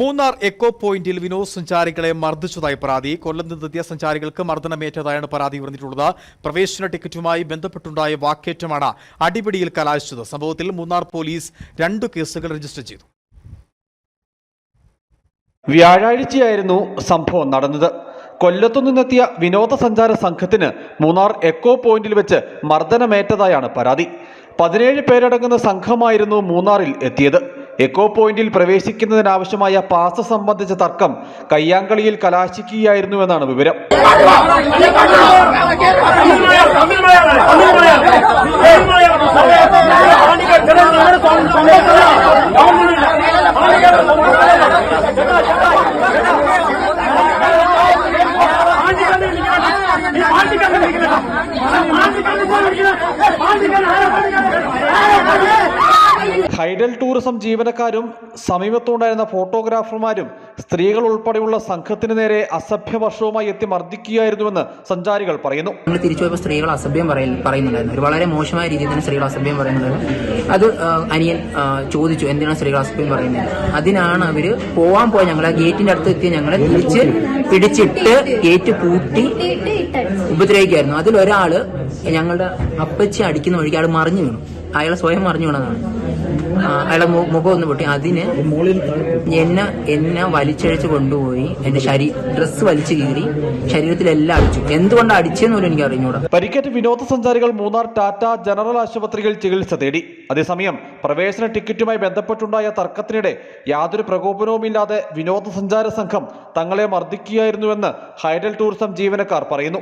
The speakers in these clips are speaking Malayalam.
മൂന്നാർ എക്കോ പോയിന്റിൽ വിനോദ സഞ്ചാരികളെ മർദ്ദിച്ചതായി പരാതി. കൊല്ലം നിന്നെത്തിയ സഞ്ചാരികൾക്ക് മർദ്ദനമേറ്റതായാണ് പരാതി ഉയർന്നിട്ടുള്ളത്. പ്രവേശന ടിക്കറ്റുമായി ബന്ധപ്പെട്ടുണ്ടായ വാക്കേറ്റമാണ് അടിപിടിയിൽ കലാശിച്ചത്. സംഭവത്തിൽ മൂന്നാർ പോലീസ് രണ്ടു കേസുകൾ രജിസ്റ്റർ ചെയ്തു. വ്യാഴാഴ്ചയായിരുന്നു സംഭവം നടന്നത്. കൊല്ലത്തു നിന്നെത്തിയ വിനോദസഞ്ചാര സംഘത്തിന് മൂന്നാർ എക്കോ പോയിന്റിൽ വെച്ച് മർദ്ദനമേറ്റതായാണ് പരാതി. പതിനേഴ് പേരടങ്ങുന്ന സംഘമായിരുന്നു മൂന്നാറിൽ എത്തിയത്. എക്കോ പോയിന്റിൽ പ്രവേശിക്കുന്നതിനാവശ്യമായ പാസ് സംബന്ധിച്ച തർക്കം കയ്യാങ്കളിയിൽ കലാശിക്കുകയായിരുന്നുവെന്നാണ് വിവരം. ഹൈഡൽ ടൂറിസം ജീവനക്കാരും സമീപത്തുണ്ടായിരുന്ന ഫോട്ടോഗ്രാഫർമാരും സ്ത്രീകൾ ഉൾപ്പെടെയുള്ള സംഘത്തിന് നേരെ അസഭ്യ വർഷവുമായി എത്തി മർദ്ദിക്കുകയായിരുന്നുവെന്ന് സഞ്ചാരികൾ പറയുന്നു. നമ്മൾ തിരിച്ചു പോയപ്പോൾ സ്ത്രീകൾ അസഭ്യം പറയുന്നുണ്ടായിരുന്നു. ഒരു വളരെ മോശമായ രീതിയിൽ തന്നെ സ്ത്രീകൾ അസഭ്യം പറയുന്നുണ്ടായിരുന്നു. അത് അനിയൻ ചോദിച്ചു എന്തിനാണ് സ്ത്രീകൾ അസഭ്യം പറയുന്നത്? അതിനാണ് അവർ പോവാൻ പോയ ഞങ്ങൾ ആ ഗേറ്റിന്റെ അടുത്ത് എത്തി ഞങ്ങളെ തിരിച്ച് പിടിച്ചിട്ട് ഗേറ്റ് പൂട്ടി ഉപദ്രവിക്കായിരുന്നു അതിലൊരാൾ ഞങ്ങളുടെ അപ്പച്ചി അടിക്കുന്ന വഴിക്ക് അയാൾ മറിഞ്ഞു വീണു. അയാൾ സ്വയം മറിഞ്ഞു വീണതാണ്. അയാളെ മുഖം ഒന്ന് പൊട്ടി. അതിന് എന്നെ എന്നെ വലിച്ചഴിച്ച് കൊണ്ടുപോയി. എന്റെ ശരീ ഡ്രസ്സ് വലിച്ചു കീറി ശരീരത്തിലെല്ലാം അടിച്ചു. എന്തുകൊണ്ട് അടിച്ചെന്ന് പോലും എനിക്ക് അറിഞ്ഞൂടാ. പരിക്കേറ്റ വിനോദസഞ്ചാരികൾ മൂന്നാർ ടാറ്റ ജനറൽ ആശുപത്രിയിൽ ചികിത്സ തേടി. അതേസമയം പ്രവേശന ടിക്കറ്റുമായി ബന്ധപ്പെട്ടുണ്ടായ തർക്കത്തിനിടെ യാതൊരു പ്രകോപനവുമില്ലാതെ വിനോദസഞ്ചാര സംഘം തങ്ങളെ മർദ്ദിക്കുകയായിരുന്നുവെന്ന് ഹൈഡൽ ടൂറിസം ജീവനക്കാർ പറയുന്നു.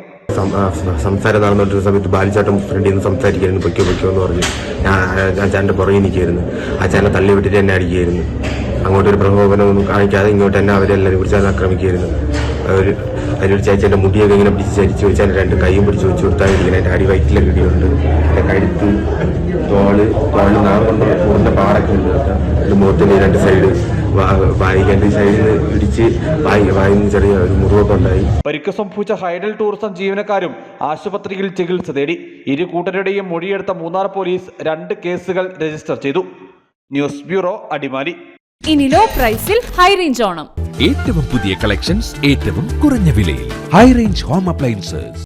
സംസാരം നടന്നുകൊണ്ടിരുന്ന സമയത്ത് ബാലിച്ചാട്ടം ഫ്രണ്ടിൽ നിന്ന് സംസാരിക്കായിരുന്നു പൊയ്ക്കോ പൊയ്ക്കോ എന്ന് പറഞ്ഞു. ഞാൻ ആ ചാന്റെ പുറകെ നിൽക്കുകയായിരുന്നു. ആ ചാനെ തള്ളി വിട്ടിട്ട് എന്നെ അടിക്കുകയായിരുന്നു. അങ്ങോട്ടൊരു പ്രകോപനമൊന്നും കാണിക്കാതെ ഇങ്ങോട്ട് തന്നെ അവരെല്ലാവരും കുറിച്ചാൽ ആക്രമിക്കുകയായിരുന്നു. അവർ അതിലൊരു ചേച്ചി എന്റെ മുടിയൊക്കെ ഇങ്ങനെ പിടിച്ച് ചരിച്ച് വെച്ചാൽ രണ്ട് കൈയും പിടിച്ച് വെച്ച് കൊടുത്താൽ ഇങ്ങനെ എന്റെ അടി വയറ്റിലൊക്കെ ഇടിയുണ്ട്. എന്റെ കഴുത്ത് തോൾ തോളിൽ നാളെ കൊണ്ട് പൂറിന്റെ പാടൊക്കെ ഉണ്ട്. എന്റെ മുഖത്തിന്റെ രണ്ട് സൈഡ് സൈഡിൽ ഇടിച്ച് വായി ചെറിയ ഒരു മുറിവൊക്കെ ഉണ്ടായി. പരിക്ക് സംഭവിച്ച ഹൈഡൽ ടൂറിസം ജീവനക്കാരും ആശുപത്രിയിൽ ചികിത്സ തേടി. ഇരു കൂട്ടരുടെയും മൊഴിയെടുത്ത മൂന്നാർ പോലീസ് രണ്ട് കേസുകൾ രജിസ്റ്റർ ചെയ്തു. News bureau Adimali. ഇനി ലോ പ്രൈസിൽ ഹൈ റേഞ്ച് ഓണം. ഏറ്റവും പുതിയ കളക്ഷൻസ് ഏറ്റവും കുറഞ്ഞ വിലയിൽ. High range home appliances